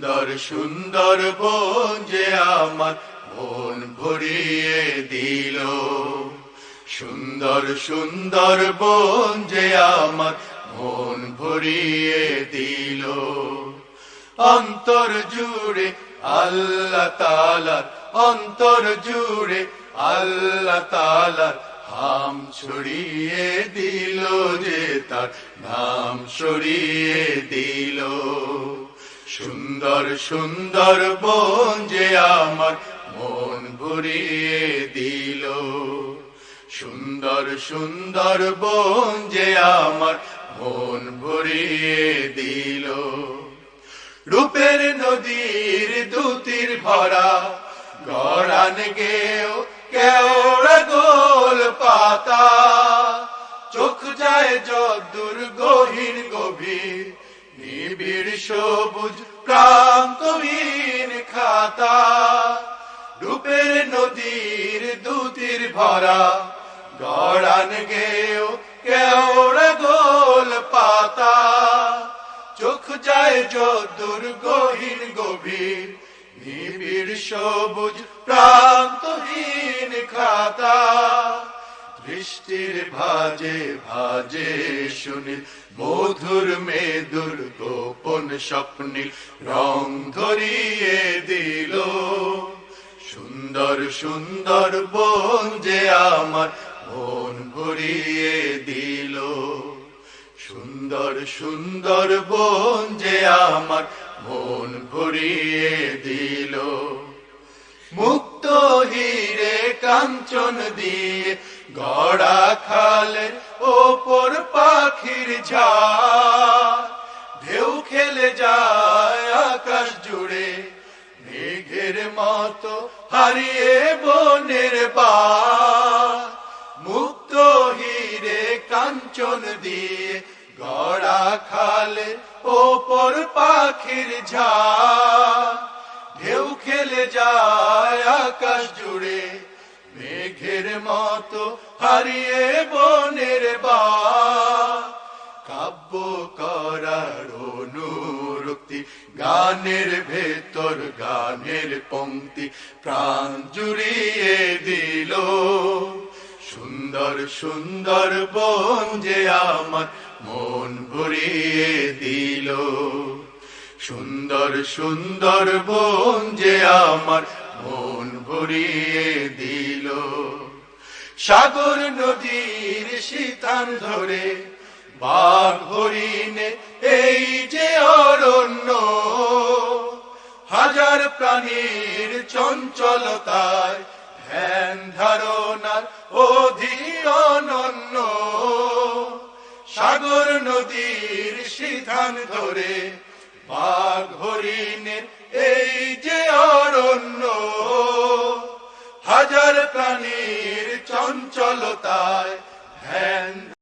সুন্দর সুন্দর বোন যে আমার মন ভরিয়ে দিল। সুন্দর সুন্দর বোন যে আমার মন ভরিয়ে দিল। অন্তর জুড়ে আল্লাহ তালার অন্তর জুড়ে আল্লাহ তালার হাম ছড়িয়ে দিল যে তার নাম ছড়িয়ে দিল। সুন্দর সুন্দর বোন যে আমার মন ভরিয়ে দিল। সুন্দর সুন্দর বোন যে আমার মন ভরিয়ে দিল। রূপের নদীর দুতির ভরা গড়ান গেও কেওড়া গোল পাতা। চোখ যায় যদুর গহীন গভীর নিবিড় সবুজ প্রান্তহীন খাতা, রূপের নদীর দুতির ভরা, গড়ান গেও কেওড়া গোল পাতা। চোখ যায় যদুর গহীন গভীর, নিবিড় সবুজ প্রান্তহীন খাতা। বৃষ্টির ভাজে ভাজে শুনিল মধুর মেদুর গোপন স্বপ্নিল রং ধরিয়ে দিল। সুন্দর সুন্দর বোন যে আমার মন ভরিয়ে দিল। সুন্দর সুন্দর বোন যে আমার মন ভরিয়ে দিল। হিরে কাঞ্চন দিয়ে গড়া খালের ওপর পাখির ঝাড়। ঢেউ খেলে যায় আকাশ জুড়ে, মেঘের মতো হারিয়ে বনের বা মুক্ত হিরে কাঞ্চন দিয়ে গড়া খালে ওপর পাখির ঝা ঢেউ খেলে যায় হারিয়ে বনের বা কাব্য করার অনুরক্তি, গানের ভেতর গানের পংক্তি প্রাণ জুড়িয়ে দিল। সুন্দর সুন্দর বোন যে আমার মন ভরিয়ে দিল। সুন্দর সুন্দর বোন যে আমার মন ভরিয়ে দিল। সাগর নদীর শীতান ধরে, বাঘ হরিণে এই যে অরণ্য, হাজার প্রাণীর চঞ্চলতায় ধ্যান ধারণার অধি অনন্য। সাগর নদীর সিধান ধরে, বাঘ চঞ্চলতায় ধ্যান